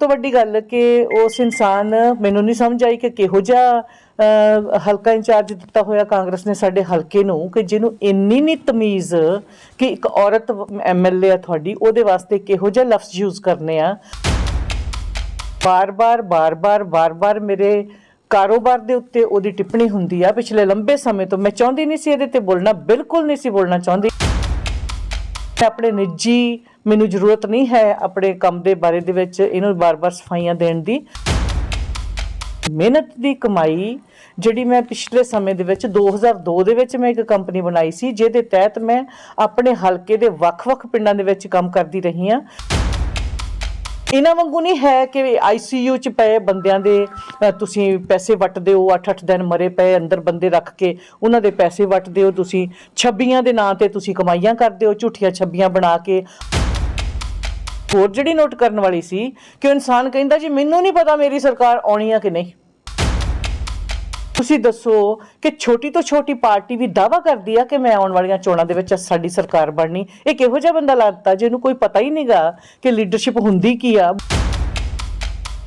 ਤੋਂ ਵੱਡੀ ਗੱਲ ਕਿ ਉਸ ਇਨਸਾਨ ਮੈਨੂੰ ਨਹੀਂ ਸਮਝ ਆਈ ਕਿ ਕਿਹੋ ਜਿਹਾ ਹਲਕਾ ਇੰਚਾਰਜ ਦਿੱਤਾ ਹੋਇਆ ਕਾਂਗਰਸ ਨੇ ਸਾਡੇ ਹਲਕੇ ਨੂੰ ਕਿ ਜਿਹਨੂੰ ਇੰਨੀ ਨਹੀਂ ਤਮੀਜ਼ ਕਿ ਇੱਕ ਔਰਤ ਐਮਐਲਏ ਆ ਤੁਹਾਡੀ, ਉਹਦੇ ਵਾਸਤੇ ਕਿਹੋ ਜਿਹਾ ਲਫ਼ਜ਼ ਯੂਜ਼ ਕਰਨੇ ਆ। ਬਾਰ-ਬਾਰ ਬਾਰ-ਬਾਰ ਬਾਰ-ਬਾਰ ਮੇਰੇ ਕਾਰੋਬਾਰ ਦੇ ਉੱਤੇ ਉਹਦੀ ਟਿੱਪਣੀ ਹੁੰਦੀ ਆ। ਪਿਛਲੇ ਲੰਬੇ ਸਮੇਂ ਤੋਂ ਮੈਂ ਚਾਹੁੰਦੀ ਨਹੀਂ ਸੀ ਇਹਦੇ ਤੇ ਬੋਲਣਾ, ਬਿਲਕੁਲ ਨਹੀਂ ਸੀ ਬੋਲਣਾ ਚਾਹੁੰਦੀ। ਆਪਣੇ ਨਿੱਜੀ ਮੈਨੂੰ ਜ਼ਰੂਰਤ ਨਹੀਂ ਹੈ ਆਪਣੇ ਕੰਮ ਦੇ ਬਾਰੇ ਦੇ ਵਿੱਚ ਇਹਨੂੰ ਬਾਰ-ਬਾਰ ਸਫਾਈਆਂ ਦੇਣ ਦੀ। ਮਿਹਨਤ ਦੀ ਕਮਾਈ, ਜਿਹੜੀ ਮੈਂ ਪਿਛਲੇ ਸਮੇਂ ਦੇ ਵਿੱਚ 2002 ਦੇ ਵਿੱਚ ਮੈਂ ਇੱਕ ਕੰਪਨੀ ਬਣਾਈ ਸੀ, ਜਿਹਦੇ ਤਹਿਤ ਮੈਂ ਆਪਣੇ ਹਲਕੇ ਦੇ ਵੱਖ-ਵੱਖ ਪਿੰਡਾਂ ਦੇ ਵਿੱਚ ਕੰਮ ਕਰਦੀ ਰਹੀ ਹਾਂ। ਇਹਨਾਂ ਵਾਂਗੂ ਨਹੀਂ ਹੈ ਕਿ ਆਈਸੀਯੂ ਚ ਪਏ ਬੰਦਿਆਂ ਦੇ ਤੁਸੀਂ ਪੈਸੇ ਵੱਟਦੇ ਹੋ 8-8 ਦਿਨ ਮਰੇ ਪਏ, ਅੰਦਰ ਬੰਦੇ ਰੱਖ ਕੇ ਉਹਨਾਂ ਦੇ ਪੈਸੇ ਵੱਟਦੇ ਹੋ, ਤੁਸੀਂ ਛੱਬੀਆਂ ਦੇ ਨਾਂ ਤੇ ਤੁਸੀਂ ਕਮਾਈਆਂ ਕਰਦੇ ਹੋ, ਝੂਠੀਆਂ ਛੱਬੀਆਂ ਬਣਾ ਕੇ। ਹੋਰ ਜਿਹੜੀ ਨੋਟ ਕਰਨ ਵਾਲੀ ਸੀ ਕਿ ਇਨਸਾਨ ਕਹਿੰਦਾ ਜੀ, ਮੈਨੂੰ ਨਹੀਂ ਪਤਾ ਮੇਰੀ ਸਰਕਾਰ ਆਉਣੀ ਆ ਕਿ ਨਹੀਂ। ਤੁਸੀਂ ਦੱਸੋ ਕਿ ਛੋਟੀ ਤੋਂ ਛੋਟੀ ਪਾਰਟੀ ਵੀ ਦਾਵਾ ਕਰਦੀ ਆ ਕਿ ਮੈਂ ਆਉਣ ਵਾਲੀਆਂ ਚੋਣਾਂ ਦੇ ਵਿੱਚ ਸਾਡੀ ਸਰਕਾਰ ਬਣਨੀ। ਇਹ ਕਿਹੋ ਜਿਹਾ ਬੰਦਾ ਲੱਗਦਾ ਜਿਹਨੂੰ ਕੋਈ ਪਤਾ ਹੀ ਨਹੀਂਗਾ ਕਿ ਲੀਡਰਸ਼ਿਪ ਹੁੰਦੀ ਕੀ ਆ?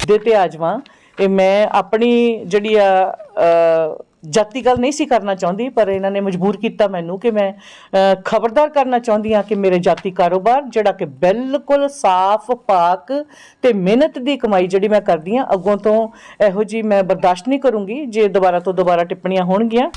ਦੇ ਤੇ ਆਜਵਾਂ ਇਹ ਮੈਂ ਆਪਣੀ ਜਿਹੜੀ ਆ ਜਾਤੀ ਗੱਲ ਨਹੀਂ ਸੀ ਕਰਨਾ ਚਾਹੁੰਦੀ, ਪਰ ਇਹਨਾਂ ਨੇ ਮਜਬੂਰ ਕੀਤਾ ਮੈਨੂੰ ਕਿ ਮੈਂ ਖਬਰਦਾਰ ਕਰਨਾ ਚਾਹੁੰਦੀ ਹਾਂ ਕਿ ਮੇਰੇ ਜਾਤੀ ਕਾਰੋਬਾਰ, ਜਿਹੜਾ ਕਿ ਬਿਲਕੁਲ ਸਾਫ਼ ਪਾਕ ਤੇ ਮਿਹਨਤ ਦੀ ਕਮਾਈ ਜਿਹੜੀ ਮੈਂ ਕਰਦੀ ਹਾਂ, ਅੱਗੋਂ ਤੋਂ ਇਹੋ ਜੀ ਮੈਂ ਬਰਦਾਸ਼ਤ ਨਹੀਂ ਕਰੂੰਗੀ, ਜੇ ਦੁਬਾਰਾ ਤੋਂ ਦੁਬਾਰਾ ਟਿੱਪਣੀਆਂ ਹੋਣਗੀਆਂ।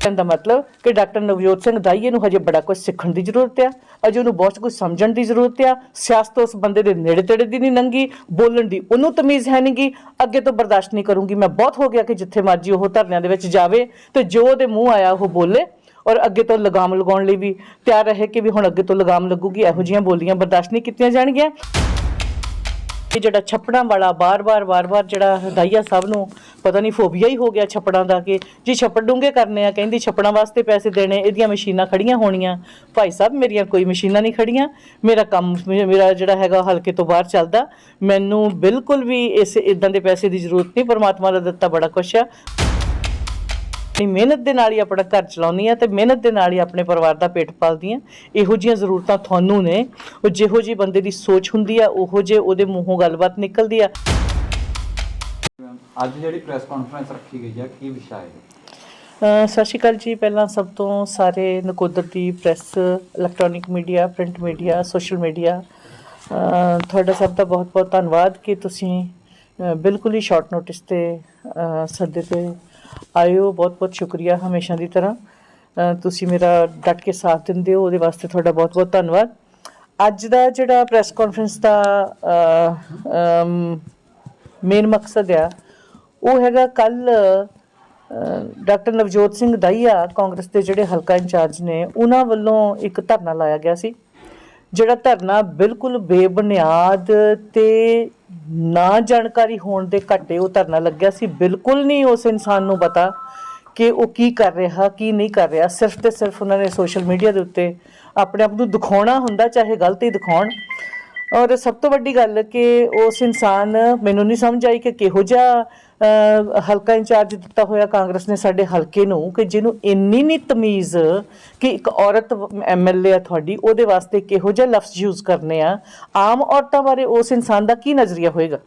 ਕਹਿਣ ਦਾ ਮਤਲਬ ਕਿ ਡਾਕਟਰ ਨਵਜੋਤ ਸਿੰਘ ਦਾਈਏ ਨੂੰ ਹਜੇ ਬੜਾ ਕੁਝ ਸਿੱਖਣ ਦੀ ਜ਼ਰੂਰਤ ਆ। ਅਜੇ ਉਹਨੂੰ ਬਹੁਤ ਕੁਝ ਸਮਝਣ ਦੀ ਜ਼ਰੂਰਤ ਆ। ਸਿਆਸਤ ਉਸ ਬੰਦੇ ਦੇ ਨੇੜੇ ਤੇੜੇ ਦੀ ਨਹੀਂ ਨੰਗੀ, ਬੋਲਣ ਦੀ ਉਹਨੂੰ ਤਮੀਜ਼ ਹੈ ਨਹੀਂਗੀ। ਅੱਗੇ ਤੋਂ ਬਰਦਾਸ਼ਤ ਨਹੀਂ ਕਰੂੰਗੀ। ਮੈਂ ਬਹੁਤ ਹੋ ਗਿਆ ਕਿ ਜਿੱਥੇ ਮਰਜ਼ੀ ਉਹ ਧਰਨਿਆਂ ਦੇ ਵਿੱਚ ਜਾਵੇ ਤੇ ਜੋ ਉਹਦੇ ਮੂੰਹ ਆਇਆ ਉਹ ਬੋਲੇ ਔਰ ਅੱਗੇ ਤੋਂ ਲਗਾਮ ਲਗਾਉਣ ਲਈ ਵੀ ਤਿਆਰ ਰਹੇ ਕਿ ਵੀ ਹੁਣ ਅੱਗੇ ਤੋਂ ਲਗਾਮ ਲੱਗੂਗੀ। ਇਹੋ ਜਿਹੀਆਂ ਬੋਲੀਆਂ ਬਰਦਾਸ਼ਤ ਨਹੀਂ ਕੀਤੀਆਂ ਜਾਣਗੀਆਂ। ਇਹ ਜਿਹੜਾ ਛੱਪੜਾਂ ਵਾਲਾ ਬਾਰ-ਬਾਰ ਬਾਰ-ਬਾਰ ਜਿਹੜਾ ਹਦਾਈਆ ਸਭ ਨੂੰ ਪਤਾ ਨਹੀਂ ਫੋਬੀਆ ਹੀ ਹੋ ਗਿਆ ਛੱਪੜਾਂ ਦਾ ਕਿ ਜੀ ਛੱਪੜ ਡੂੰਘੇ ਕਰਨੇ ਆ, ਕਹਿੰਦੀ ਛੱਪੜਾਂ ਵਾਸਤੇ ਪੈਸੇ ਦੇਣੇ, ਇਹਦੀਆਂ ਮਸ਼ੀਨਾਂ ਖੜੀਆਂ ਹੋਣੀਆਂ। ਭਾਈ ਸਾਹਿਬ, ਮੇਰੀਆਂ ਕੋਈ ਮਸ਼ੀਨਾਂ ਨਹੀਂ ਖੜੀਆਂ। ਮੇਰਾ ਕੰਮ, ਮੇਰਾ ਜਿਹੜਾ ਹੈਗਾ ਹਲਕੇ ਤੋਂ ਬਾਹਰ ਚੱਲਦਾ। ਮੈਨੂੰ ਬਿਲਕੁਲ ਵੀ ਇਸ ਇਦਾਂ ਦੇ ਪੈਸੇ ਦੀ ਜ਼ਰੂਰਤ ਨਹੀਂ, ਪਰਮਾਤਮਾ ਦਾ ਦਿੱਤਾ ਬੜਾ ਕੁਛ ਆ। ਆਪਣੀ ਮਿਹਨਤ ਦੇ ਨਾਲ ਹੀ ਆਪਣਾ ਘਰ ਚਲਾਉਂਦੀ ਆ ਤੇ ਮਿਹਨਤ ਦੇ ਨਾਲ ਹੀ ਆਪਣੇ ਪਰਿਵਾਰ ਦਾ ਪੇਟ ਪਾਲਦੀ ਆ ਇਹੋ ਜੀਆਂ ਜ਼ਰੂਰਤਾਂ ਤੁਹਾਨੂੰ ਨੇ। ਉਹ ਜਿਹੋ ਜੀ ਬੰਦੇ ਦੀ ਸੋਚ ਹੁੰਦੀ ਆ ਉਹੋ ਜੇ ਉਹਦੇ ਮੂੰਹੋਂ ਗੱਲਬਾਤ ਨਿਕਲਦੀ ਆ। ਅੱਜ ਜਿਹੜੀ ਪ੍ਰੈਸ ਕਾਨਫਰੰਸ ਰੱਖੀ ਗਈ ਹੈ ਕੀ ਵਿਸ਼ਾ ਹੈ? ਸਤਿ ਸ਼੍ਰੀ ਅਕਾਲ ਜੀ। ਪਹਿਲਾਂ ਸਭ ਤੋਂ ਸਾਰੇ ਨਕੋਦਰ ਦੀ press electronic media print media social media ਤੁਹਾਡਾ ਸਭ ਦਾ ਬਹੁਤ-ਬਹੁਤ ਧੰਨਵਾਦ ਕਿ ਤੁਸੀਂ ਬਿਲਕੁਲ ਹੀ ਸ਼ਾਰਟ ਨੋਟਿਸ ਤੇ ਸੱਦੇ ਤੇ ਆਇਓ ਬਹੁਤ-ਬਹੁਤ ਸ਼ੁਕਰੀਆ ਹਮੇਸ਼ਾ ਦੀ ਤਰ੍ਹਾਂ। ਤੁਸੀਂ ਮੇਰਾ ਡਟ ਕੇ ਸਾਥ ਦਿੰਦੇ ਹੋ, ਉਹਦੇ ਵਾਸਤੇ ਤੁਹਾਡਾ ਬਹੁਤ-ਬਹੁਤ ਧੰਨਵਾਦ। ਅੱਜ ਦਾ ਜਿਹੜਾ ਪ੍ਰੈਸ ਕਾਨਫਰੰਸ ਦਾ ਮੇਨ ਮਕਸਦ ਆ, ਉਹ ਹੈਗਾ ਕੱਲ ਡਾਕਟਰ ਨਵਜੋਤ ਸਿੰਘ ਦਾਈਆ ਕਾਂਗਰਸ ਦੇ ਜਿਹੜੇ ਹਲਕਾ ਇੰਚਾਰਜ ਨੇ, ਉਹਨਾਂ ਵੱਲੋਂ ਇੱਕ ਧਰਨਾ ਲਾਇਆ ਗਿਆ ਸੀ, ਜਿਹੜਾ ਧਰਨਾ ਬਿਲਕੁਲ ਬੇਬੁਨਿਆਦ ਤੇ ਨਾ ਜਾਣਕਾਰੀ ਹੋਣ ਦੇ ਘੱਟੇ ਉਹ ਧਰਨਾ ਲੱਗਿਆ ਸੀ। ਬਿਲਕੁਲ ਨਹੀਂ ਉਸ ਇਨਸਾਨ ਨੂੰ ਪਤਾ ਕਿ ਉਹ ਕੀ ਕਰ ਰਿਹਾ, ਕੀ ਨਹੀਂ ਕਰ ਰਿਹਾ। ਸਿਰਫ ਤੇ ਸਿਰਫ ਉਹਨਾਂ ਨੇ ਸੋਸ਼ਲ ਮੀਡੀਆ ਦੇ ਉੱਤੇ ਆਪਣੇ ਆਪ ਨੂੰ ਦਿਖਾਉਣਾ ਹੁੰਦਾ, ਚਾਹੇ ਗਲਤ ਹੀ ਦਿਖਾਉਣ। ਔਰ ਸਭ ਤੋਂ ਵੱਡੀ ਗੱਲ ਕਿ ਉਸ ਇਨਸਾਨ ਮੈਨੂੰ ਨਹੀਂ ਸਮਝ ਆਈ ਕਿ ਕਿਹੋ ਜਿਹਾ ਹਲਕਾ ਇੰਚਾਰਜ ਦਿੱਤਾ ਹੋਇਆ ਕਾਂਗਰਸ ਨੇ ਸਾਡੇ ਹਲਕੇ ਨੂੰ ਕਿ ਜਿਹਨੂੰ ਇੰਨੀ ਨਹੀਂ ਤਮੀਜ਼ ਕਿ ਇੱਕ ਔਰਤ ਐਮਐਲਏ ਆ ਤੁਹਾਡੀ, ਉਹਦੇ ਵਾਸਤੇ ਕਿਹੋ ਜਿਹਾ ਲਫ਼ਜ਼ ਯੂਜ਼ ਕਰਨੇ ਆ? ਆਮ ਔਰਤਾਂ ਬਾਰੇ ਉਸ ਇਨਸਾਨ ਦਾ ਕੀ ਨਜ਼ਰੀਆ ਹੋਏਗਾ?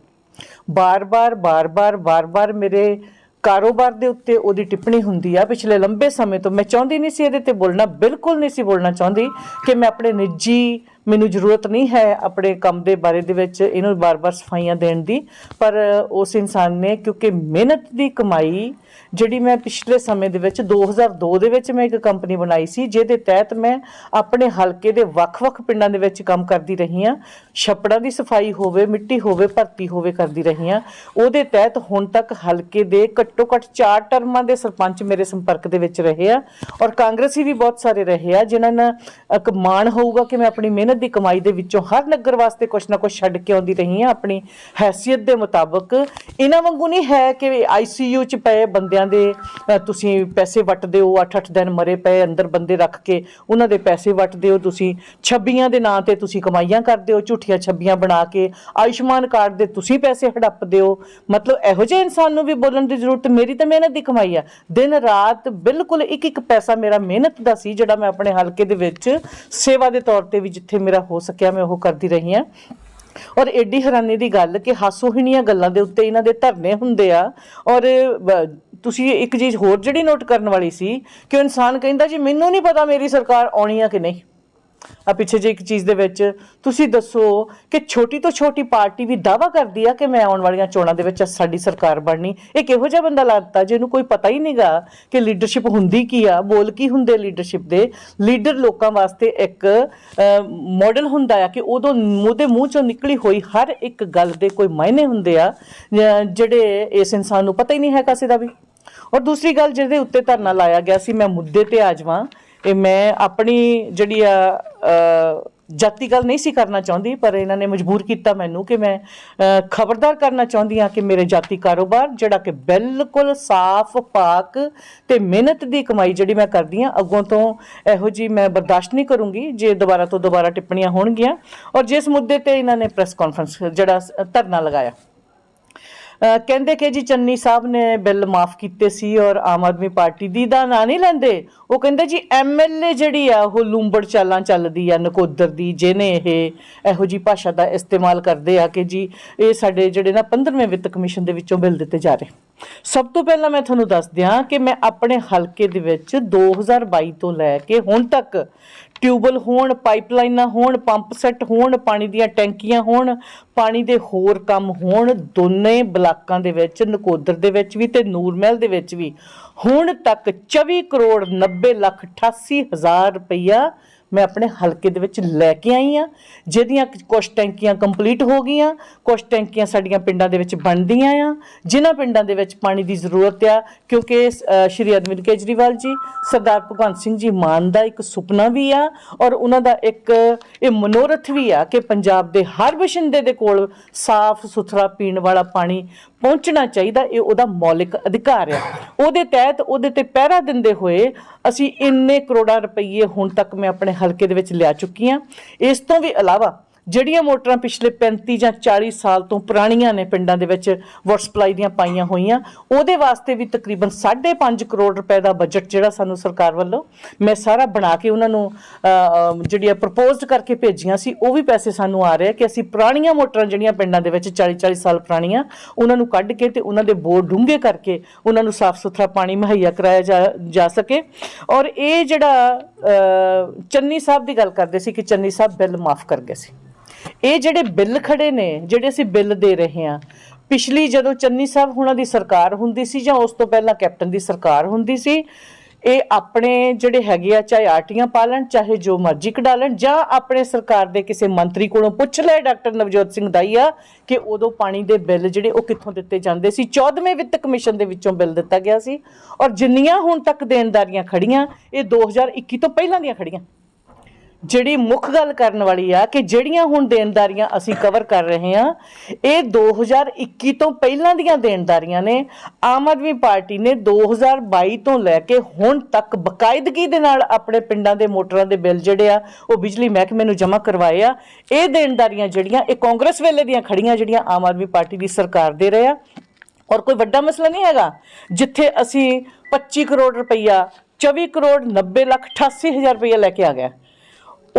ਬਾਰ-ਬਾਰ ਬਾਰ-ਬਾਰ ਬਾਰ-ਬਾਰ ਮੇਰੇ ਕਾਰੋਬਾਰ ਦੇ ਉੱਤੇ ਉਹਦੀ ਟਿੱਪਣੀ ਹੁੰਦੀ ਆ। ਪਿਛਲੇ ਲੰਬੇ ਸਮੇਂ ਤੋਂ ਮੈਂ ਚਾਹੁੰਦੀ ਨਹੀਂ ਸੀ ਇਹਦੇ ਤੇ ਬੋਲਣਾ, ਬਿਲਕੁਲ ਨਹੀਂ ਸੀ ਬੋਲਣਾ ਚਾਹੁੰਦੀ ਕਿ ਮੈਂ ਆਪਣੇ ਨਿੱਜੀ ਮੈਨੂੰ ਜ਼ਰੂਰਤ ਨਹੀਂ ਹੈ ਆਪਣੇ ਕੰਮ ਦੇ ਬਾਰੇ ਦੇ ਵਿੱਚ ਇਹਨੂੰ ਬਾਰ-ਬਾਰ ਸਫਾਈਆਂ ਦੇਣ ਦੀ, ਪਰ ਉਸ ਇਨਸਾਨ ਨੇ ਕਿਉਂਕਿ ਮਿਹਨਤ ਦੀ ਕਮਾਈ ਜਿਹੜੀ ਮੈਂ ਪਿਛਲੇ ਸਮੇਂ ਦੇ ਵਿੱਚ 2002 ਦੇ ਵਿੱਚ ਮੈਂ ਇੱਕ ਕੰਪਨੀ ਬਣਾਈ ਸੀ, ਜਿਹਦੇ ਤਹਿਤ ਮੈਂ ਆਪਣੇ ਹਲਕੇ ਦੇ ਵੱਖ-ਵੱਖ ਪਿੰਡਾਂ ਦੇ ਵਿੱਚ ਕੰਮ ਕਰਦੀ ਰਹੀ ਹਾਂ। ਛੱਪੜਾਂ ਦੀ ਸਫ਼ਾਈ ਹੋਵੇ, ਮਿੱਟੀ ਹੋਵੇ, ਭਰਤੀ ਹੋਵੇ ਕਰਦੀ ਰਹੀ ਹਾਂ। ਉਹਦੇ ਤਹਿਤ ਹੁਣ ਤੱਕ ਹਲਕੇ ਦੇ ਘੱਟੋ ਘੱਟ 4 ਟਰਮਾਂ ਦੇ ਸਰਪੰਚ ਮੇਰੇ ਸੰਪਰਕ ਦੇ ਵਿੱਚ ਰਹੇ ਆ, ਔਰ ਕਾਂਗਰਸੀ ਵੀ ਬਹੁਤ ਸਾਰੇ ਰਹੇ ਆ, ਜਿਨ੍ਹਾਂ ਨਾਲ ਇੱਕ ਮਾਣ ਹੋਊਗਾ ਕਿ ਮੈਂ ਆਪਣੀ ਮਿਹਨਤ ਦੀ ਕਮਾਈ ਦੇ ਵਿੱਚੋਂ ਹਰ ਨਗਰ ਵਾਸਤੇ ਕੁਛ ਨਾ ਕੁਛ ਛੱਡ ਕੇ ਆਉਂਦੀ ਰਹੀ ਹਾਂ ਆਪਣੀ ਹੈਸੀਅਤ ਦੇ ਮੁਤਾਬਕ। ਇਹਨਾਂ ਵਾਂਗੂ ਨਹੀਂ ਹੈ ਕਿ ਆਈਸੀਯੂ ਚ ਪਏ ਬੰਦਿਆਂ ਦੇ ਤੁਸੀਂ ਪੈਸੇ ਵੱਟਦੇ ਹੋ 8-8 ਦਿਨ ਮਰੇ ਪਏ, ਅੰਦਰ ਬੰਦੇ ਰੱਖ ਕੇ ਉਹਨਾਂ ਦੇ ਪੈਸੇ ਵੱਟਦੇ ਹੋ, ਤੁਸੀਂ ਛੱਬੀਆਂ ਦੇ ਨਾਂ ਤੇ ਤੁਸੀਂ ਕਮਾਈਆਂ ਕਰਦੇ ਹੋ, ਝੂਠੀਆਂ ਛੱਬੀਆਂ ਬਣਾ ਕੇ ਆਯੁਸ਼ਮਾਨ ਕਾਰਡ ਦੇ ਤੁਸੀਂ ਪੈਸੇ ਹੜੱਪਦੇ ਹੋ। ਮਤਲਬ ਇਹੋ ਜਿਹੇ ਇਨਸਾਨ ਨੂੰ ਵੀ ਬੋਲਣ ਦੀ ਜ਼ਰੂਰਤ ਮੇਰੀ ਤਾਂ ਮਿਹਨਤ ਦੀ ਕਮਾਈ ਆ। ਦਿਨ ਰਾਤ ਬਿਲਕੁਲ ਇੱਕ ਇੱਕ ਪੈਸਾ ਮੇਰਾ ਮਿਹਨਤ ਦਾ ਸੀ, ਜਿਹੜਾ ਮੈਂ ਆਪਣੇ ਹਲਕੇ ਦੇ ਵਿੱਚ ਸੇਵਾ ਦੇ ਤੌਰ ਤੇ ਵੀ ਜਿੱਥੇ ਮੇਰਾ ਹੋ ਸਕਿਆ, ਮੈਂ ਉਹ ਕਰਦੀ ਰਹੀ ਹਾਂ। ਔਰ ਐਡੀ ਹੈਰਾਨੀ ਦੀ ਗੱਲ ਕਿ ਹਾਸੋਹੀਣੀਆਂ ਗੱਲਾਂ ਦੇ ਉੱਤੇ ਇਹਨਾਂ ਦੇ ਧਰਨੇ ਹੁੰਦੇ ਆ। ਔਰ ਤੁਸੀਂ ਇੱਕ ਚੀਜ਼ ਹੋਰ ਜਿਹੜੀ ਨੋਟ ਕਰਨ ਵਾਲੀ ਸੀ ਕਿ ਇਨਸਾਨ ਕਹਿੰਦਾ, ਜੀ, ਮੈਨੂੰ ਨਹੀਂ ਪਤਾ ਮੇਰੀ ਸਰਕਾਰ ਆਉਣੀ ਆ ਕਿ ਨਹੀਂ। ਆ ਪਿੱਛੇ ਜੇ ਇੱਕ ਚੀਜ਼ ਦੇ ਵਿੱਚ, ਤੁਸੀਂ ਦੱਸੋ ਕਿ ਛੋਟੀ ਤੋਂ ਛੋਟੀ ਪਾਰਟੀ ਵੀ ਦਾਵਾ ਕਰਦੀ ਆ ਕਿ ਮੈਂ ਆਉਣ ਵਾਲੀਆਂ ਚੋਣਾਂ ਦੇ ਵਿੱਚ ਸਾਡੀ ਸਰਕਾਰ ਬਣਨੀ? ਇਹ ਕਿਹੋ ਜਿਹਾ ਬੰਦਾ ਲੱਗਦਾ ਜਿਹਨੂੰ ਕੋਈ ਪਤਾ ਹੀ ਨਹੀਂਗਾ ਕਿ ਲੀਡਰਸ਼ਿਪ ਹੁੰਦੀ ਕੀ ਆ, ਬੋਲ ਕੀ ਹੁੰਦੇ ਲੀਡਰਸ਼ਿਪ ਦੇ? ਲੀਡਰ ਲੋਕਾਂ ਵਾਸਤੇ ਇੱਕ ਮਾਡਲ ਹੁੰਦਾ ਆ ਕਿ ਉਦੋਂ ਉਹਦੇ ਮੂੰਹ ਚੋਂ ਨਿਕਲੀ ਹੋਈ ਹਰ ਇੱਕ ਗੱਲ ਦੇ ਕੋਈ ਮਾਇਨੇ ਹੁੰਦੇ ਆ ਜਿਹੜੇ ਇਸ ਇਨਸਾਨ ਨੂੰ ਪਤਾ ਹੀ ਨਹੀਂ ਹੈ ਕਿਸੇ ਦਾ ਵੀ। ਔਰ ਦੂਸਰੀ ਗੱਲ ਜਿਹਦੇ ਉੱਤੇ ਧਰਨਾ ਲਾਇਆ ਗਿਆ ਸੀ, ਮੈਂ ਮੁੱਦੇ ਤੇ ਆ ਜਾਵਾਂ ਇਹ ਮੈਂ ਆਪਣੀ ਜਿਹੜੀ ਆ ਜਾਤੀ ਗੱਲ ਨਹੀਂ ਸੀ ਕਰਨਾ ਚਾਹੁੰਦੀ, ਪਰ ਇਹਨਾਂ ਨੇ ਮਜਬੂਰ ਕੀਤਾ ਮੈਨੂੰ ਕਿ ਮੈਂ ਖਬਰਦਾਰ ਕਰਨਾ ਚਾਹੁੰਦੀ ਹਾਂ ਕਿ ਮੇਰੇ ਜਾਤੀ ਕਾਰੋਬਾਰ, ਜਿਹੜਾ ਕਿ ਬਿਲਕੁਲ ਸਾਫ਼, ਪਾਕ ਤੇ ਮਿਹਨਤ ਦੀ ਕਮਾਈ ਜਿਹੜੀ ਮੈਂ ਕਰਦੀ ਹਾਂ, ਅੱਗੋਂ ਤੋਂ ਇਹੋ ਜੀ ਮੈਂ ਬਰਦਾਸ਼ਤ ਨਹੀਂ ਕਰੂੰਗੀ, ਜੇ ਦੁਬਾਰਾ ਤੋਂ ਦੁਬਾਰਾ ਟਿੱਪਣੀਆਂ ਹੋਣਗੀਆਂ। ਔਰ ਜਿਸ ਮੁੱਦੇ ਤੇ ਇਹਨਾਂ ਨੇ ਪ੍ਰੈਸ ਕਾਨਫਰੰਸ ਜਿਹੜਾ ਧਰਨਾ ਲਗਾਇਆ। ਕਹਿੰਦੇ ਕਿ ਜੀ ਚੰਨੀ ਸਾਹਿਬ ਨੇ ਬਿੱਲ ਮਾਫ ਕੀਤੇ ਸੀ ਔਰ ਆਮ ਆਦਮੀ ਪਾਰਟੀ ਦੀ ਦਾ ਨਾਂ ਨਹੀਂ ਲੈਂਦੇ। ਉਹ ਕਹਿੰਦੇ ਜੀ ਐਮਐਲਏ ਜਿਹੜੀ ਆ, ਉਹ ਲੂੰਬੜ ਚਾਲਾਂ ਚੱਲਦੀ ਆ, ਨਕੋਦਰ ਦੀ, ਜਿਹਨੇ ਇਹ ਇਹੋ ਜੀ ਭਾਸ਼ਾ ਦਾ ਇਸਤੇਮਾਲ ਕਰਦੇ ਆ ਕਿ ਜੀ ਇਹ ਸਾਡੇ ਜਿਹੜੇ ਨਾ 15ਵੇਂ ਵਿੱਤ ਕਮਿਸ਼ਨ ਦੇ ਵਿੱਚੋਂ ਬਿੱਲ ਦਿੱਤੇ ਜਾ ਰਹੇ। ਸਭ ਤੋਂ ਪਹਿਲਾਂ ਮੈਂ ਤੁਹਾਨੂੰ ਦੱਸ ਦਿਆਂ ਕਿ ਮੈਂ ਆਪਣੇ ਹਲਕੇ ਦੇ ਵਿੱਚ 2022 ਤੋਂ ਲੈ ਕੇ ਹੁਣ ਤੱਕ ਟਿਊਬਲ ਹੋਣ, ਪਾਈਪਲਾਈਨਾਂ ਹੋਣ, ਪੰਪ ਸੈੱਟ ਹੋਣ, ਪਾਣੀ ਦੀਆਂ ਟੈਂਕੀਆਂ ਹੋਣ, ਪਾਣੀ ਦੇ ਹੋਰ ਕੰਮ ਹੋਣ, ਦੋਨੇ ਬਲਾਕਾਂ ਦੇ ਵਿੱਚ, ਨਕੋਦਰ ਦੇ ਵਿੱਚ ਵੀ ਤੇ ਨੂਰਮਹਿਲ ਦੇ ਵਿੱਚ ਵੀ। ਹੁਣ ਤੱਕ 24 ਕਰੋੜ 90 ਲੱਖ 88 ਹਜ਼ਾਰ ਰੁਪਈਆ ਮੈਂ ਆਪਣੇ ਹਲਕੇ ਦੇ ਵਿੱਚ ਲੈ ਕੇ ਆਈ ਆ ਜਿਹਦੀਆਂ ਕੁਝ ਟੈਂਕੀਆਂ ਕੰਪਲੀਟ ਹੋ ਗਈਆਂ ਕੁਝ ਟੈਂਕੀਆਂ ਸਾਡੀਆਂ ਪਿੰਡਾਂ ਦੇ ਵਿੱਚ ਬਣਦੀਆਂ ਆ, ਜਿਨ੍ਹਾਂ ਪਿੰਡਾਂ ਦੇ ਵਿੱਚ ਪਾਣੀ ਦੀ ਜ਼ਰੂਰਤ ਆ, ਕਿਉਂਕਿ ਸ਼੍ਰੀ ਅਰਵਿੰਦ ਕੇਜਰੀਵਾਲ ਜੀ, ਸਰਦਾਰ ਭਗਵੰਤ ਸਿੰਘ ਜੀ ਮਾਨ ਦਾ ਇੱਕ ਸੁਪਨਾ ਵੀ ਆ, ਔਰ ਉਹਨਾਂ ਦਾ ਇੱਕ, ਇਹ ਮਨੋਰਥ ਵੀ ਆ ਕਿ ਪੰਜਾਬ ਦੇ ਹਰ ਵਸਿੰਦੇ ਦੇ ਕੋਲ ਸਾਫ਼ ਸੁਥਰਾ ਪੀਣ ਵਾਲਾ ਪਾਣੀ ਪਹੁੰਚਣਾ ਚਾਹੀਦਾ, ਇਹ ਉਹਦਾ ਮੌਲਿਕ ਅਧਿਕਾਰ ਆ। ਉਹਦੇ ਤਹਿਤ ਉਹਦੇ ਤੇ ਪਹਿਰਾ ਦਿੰਦੇ ਹੋਏ ਅਸੀਂ ਇੰਨੇ ਕਰੋੜਾਂ ਰੁਪਏ ਹੁਣ ਤੱਕ ਮੈਂ ਆਪਣੇ ਹਲਕੇ ਦੇ ਵਿੱਚ ਲਿਆ ਚੁੱਕੀ ਹਾਂ। ਇਸ ਤੋਂ ਵੀ ਇਲਾਵਾ ਜਿਹੜੀਆਂ ਮੋਟਰਾਂ ਪਿਛਲੇ 35 ਜਾਂ 40 ਸਾਲ ਤੋਂ ਪੁਰਾਣੀਆਂ ਨੇ ਪਿੰਡਾਂ ਦੇ ਵਿੱਚ ਵਾਟਰ ਸਪਲਾਈ ਦੀਆਂ ਪਾਈਆਂ ਹੋਈਆਂ, ਉਹਦੇ ਵਾਸਤੇ ਵੀ ਤਕਰੀਬਨ 5.5 ਕਰੋੜ ਰੁਪਏ ਦਾ ਬਜਟ ਜਿਹੜਾ ਸਾਨੂੰ ਸਰਕਾਰ ਵੱਲੋਂ ਮੈਂ ਸਾਰਾ ਬਣਾ ਕੇ ਉਹਨਾਂ ਨੂੰ ਜਿਹੜੀਆਂ ਪ੍ਰਪੋਜ਼ਡ ਕਰਕੇ ਭੇਜੀਆਂ ਸੀ, ਉਹ ਵੀ ਪੈਸੇ ਸਾਨੂੰ ਆ ਰਹੇ ਆ ਕਿ ਅਸੀਂ ਪੁਰਾਣੀਆਂ ਮੋਟਰਾਂ ਜਿਹੜੀਆਂ ਪਿੰਡਾਂ ਦੇ ਵਿੱਚ 40 40 ਸਾਲ ਪੁਰਾਣੀਆਂ, ਉਹਨਾਂ ਨੂੰ ਕੱਢ ਕੇ ਤੇ ਉਹਨਾਂ ਦੇ ਬੋਰ ਡੂੰਘੇ ਕਰਕੇ ਉਹਨਾਂ ਨੂੰ ਸਾਫ਼ ਸੁਥਰਾ ਪਾਣੀ ਮੁਹੱਈਆ ਕਰਾਇਆ ਜਾ- ਜਾ ਸਕੇ। ਔਰ ਇਹ ਜਿਹੜਾ ਚੰਨੀ ਸਾਹਿਬ ਦੀ ਗੱਲ ਕਰਦੇ ਸੀ ਕਿ ਚੰਨੀ ਸਾਹਿਬ ਬਿੱਲ ਮਾਫ ਕਰ ਗਏ ਸੀ। ਇਹ ਜਿਹੜੇ ਬਿੱਲ ਖੜੇ ਨੇ, ਜਿਹੜੇ ਅਸੀਂ ਬਿੱਲ ਦੇ ਰਹੇ ਹਾਂ, ਪਿਛਲੀ ਜਦੋਂ ਚੰਨੀ ਸਾਹਿਬ ਹੁਣਾਂ ਦੀ ਸਰਕਾਰ ਹੁੰਦੀ ਸੀ ਜਾਂ ਉਸ ਤੋਂ ਪਹਿਲਾਂ ਕੈਪਟਨ ਦੀ ਸਰਕਾਰ ਹੁੰਦੀ ਸੀ, ਇਹ ਆਪਣੇ ਜਿਹੜੇ ਹੈਗੇ ਆ, ਚਾਹੇ ਆਰਟੀਆਂ ਪਾਲਣ ਚਾਹੇ ਜੋ ਮਰਜ਼ੀ ਕਢਾ ਲੈਣ, ਜਾਂ ਆਪਣੇ ਸਰਕਾਰ ਦੇ ਕਿਸੇ ਮੰਤਰੀ ਕੋਲੋਂ ਪੁੱਛ ਲੈ ਡਾਕਟਰ ਨਵਜੋਤ ਸਿੰਘ ਦਾਈਆ ਕਿ ਉਦੋਂ ਪਾਣੀ ਦੇ ਬਿੱਲ ਜਿਹੜੇ ਉਹ ਕਿੱਥੋਂ ਦਿੱਤੇ ਜਾਂਦੇ ਸੀ। 14ਵੇਂ ਵਿੱਤ ਕਮਿਸ਼ਨ ਦੇ ਵਿੱਚੋਂ ਬਿੱਲ ਦਿੱਤਾ ਗਿਆ ਸੀ ਔਰ ਜਿੰਨੀਆਂ ਹੁਣ ਤੱਕ ਦੇਣਦਾਰੀਆਂ ਖੜੀਆਂ ਇਹ 2021 ਤੋਂ ਪਹਿਲਾਂ ਦੀਆਂ ਖੜੀਆਂ ਜਿਹੜੀ ਮੁੱਖ ਗੱਲ ਕਰਨ ਵਾਲੀ ਆ ਕਿ ਜਿਹੜੀਆਂ ਹੁਣ ਦੇਣਦਾਰੀਆਂ ਅਸੀਂ ਕਵਰ ਕਰ ਰਹੇ ਹਾਂ, ਇਹ 2021 ਤੋਂ ਪਹਿਲਾਂ ਦੀਆਂ ਦੇਣਦਾਰੀਆਂ ਨੇ। ਆਮ ਆਦਮੀ ਪਾਰਟੀ ਨੇ 2022 ਤੋਂ ਲੈ ਕੇ ਹੁਣ ਤੱਕ ਬਕਾਇਦਗੀ ਦੇ ਨਾਲ ਆਪਣੇ ਪਿੰਡਾਂ ਦੇ ਮੋਟਰਾਂ ਦੇ ਬਿੱਲ ਜਿਹੜੇ ਆ, ਉਹ ਬਿਜਲੀ ਮਹਿਕਮੇ ਨੂੰ ਜਮ੍ਹਾਂ ਕਰਵਾਏ ਆ। ਇਹ ਦੇਣਦਾਰੀਆਂ ਜਿਹੜੀਆਂ, ਇਹ ਕਾਂਗਰਸ ਵੇਲੇ ਦੀਆਂ ਖੜੀਆਂ ਜਿਹੜੀਆਂ ਆਮ ਆਦਮੀ ਪਾਰਟੀ ਦੀ ਸਰਕਾਰ ਦੇ ਰਹੇ ਆ। ਔਰ ਕੋਈ ਵੱਡਾ ਮਸਲਾ ਨਹੀਂ ਹੈਗਾ, ਜਿੱਥੇ ਅਸੀਂ 25 ਕਰੋੜ ਰੁਪਈਆ 24 ਕਰੋੜ 90 ਲੱਖ 88 ਹਜ਼ਾਰ ਰੁਪਈਆ ਲੈ ਕੇ ਆ ਗਏ।